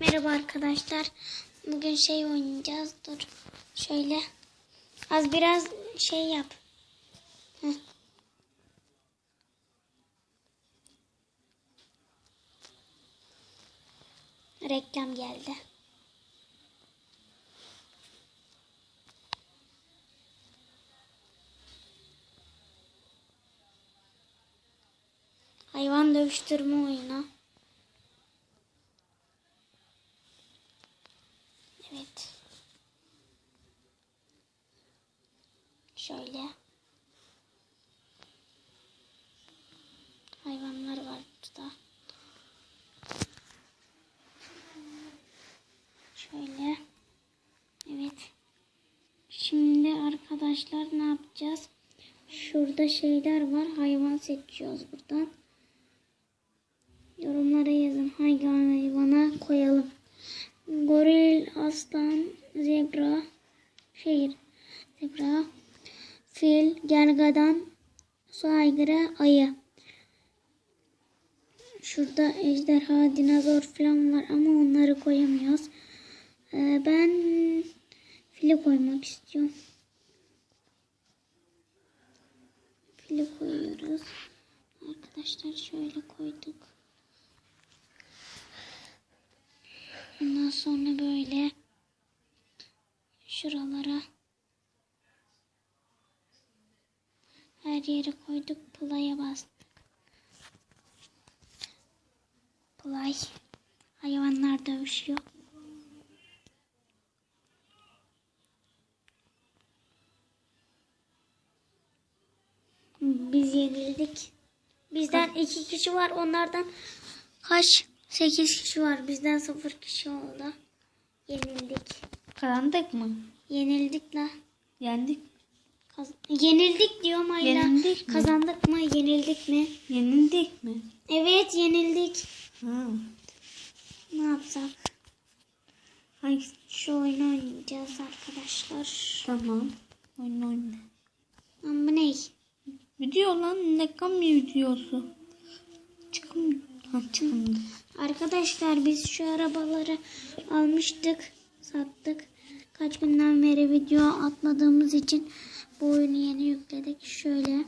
Merhaba arkadaşlar. Bugün şey oynayacağız. Dur. Şöyle. Az biraz şey yap. Heh. Reklam geldi. Hayvan dövüştürme oyunu. Evet. Şöyle. Hayvanlar var burada. Şöyle. Evet. Şimdi arkadaşlar ne yapacağız? Şurada şeyler var. Hayvan seçiyoruz buradan. Yorumlara yazın. Hangi hayvana koyalım? Şehir, zebra, fil, gergadan, su aygırı, ayı. Şurada ejderha, dinozor falan var ama onları koyamıyoruz. Ee, ben fili koymak istiyorum. Fili koyuyoruz. Arkadaşlar şöyle koyduk. Ondan sonra böyle yere koyduk. Play'a bastık. Play. Hayvanlar dövüşüyor. Biz yenildik. Bizden iki kişi var. Onlardan kaç? Sekiz kişi var. Bizden sıfır kişi oldu. Yenildik. Kazandık mı? Yenildik la. Yendik. Kaz- yenildik diyorum Ayla. Yenildik mi? Kazandık mı? Yenildik mi? Yenildik mi? Evet yenildik. Ha. Ne yapsak? Hangi? Şu oyunu oynayacağız arkadaşlar. Tamam. Oyun oyna. Lan bu ne? Video lan ne kam videosu? Çıkım. Ha çıkımdı. Arkadaşlar biz şu arabaları almıştık. Sattık. Kaç günden beri video atmadığımız için bu oyunu yeni yükledik. Şöyle.